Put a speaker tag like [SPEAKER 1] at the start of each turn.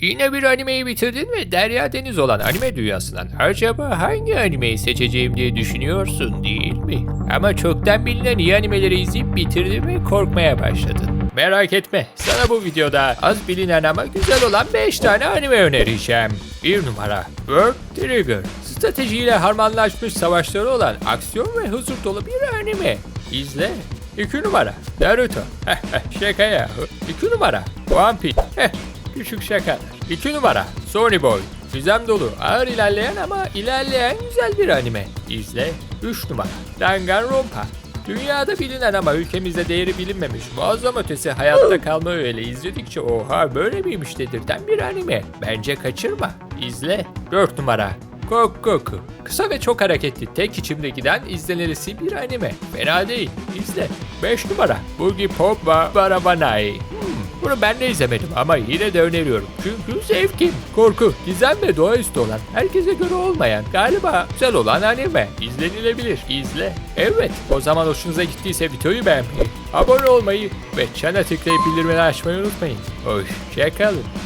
[SPEAKER 1] Yine bir animeyi bitirdin ve Derya Deniz olan anime dünyasından acaba hangi animeyi seçeceğim diye düşünüyorsun değil mi? Ama çoktan bilinen iyi animeleri izleyip bitirdin ve korkmaya başladın. Merak etme, sana bu videoda az bilinen ama güzel olan 5 tane anime önereceğim. 1 numara World Trigger. Stratejiyle harmanlaşmış savaşları olan aksiyon ve huzur dolu bir anime. İzle. 2 numara Naruto. Şaka ya. 2 numara One Piece. Küçük şakalar. 2 numara Sony Boy. Gizem dolu, ağır ilerleyen ama ilerleyen güzel bir anime. İzle. 3 numara Danganronpa. Dünyada bilinen ama ülkemizde değeri bilinmemiş muazzam ötesi hayatta kalma öyle izledikçe oha böyle miymiş dedirten bir anime. Bence kaçırma. İzle. 4 numara Kokoku. Kısa ve çok hareketli, tek içimde giden izlenirisi bir anime. Fena değil. İzle. 5 numara. Boogie Pop wa Barabanai. Bunu ben de izlemedim ama yine de öneriyorum. Çünkü zevkim. Korku, gizem ve doğaüstü olan, herkese göre olmayan, galiba güzel olan anime. İzlenilebilir. İzle. Evet, o zaman hoşunuza gittiyse videoyu beğenmeyi, abone olmayı ve çana tıklayıp bildirimleri açmayı unutmayın. Hoşçakalın.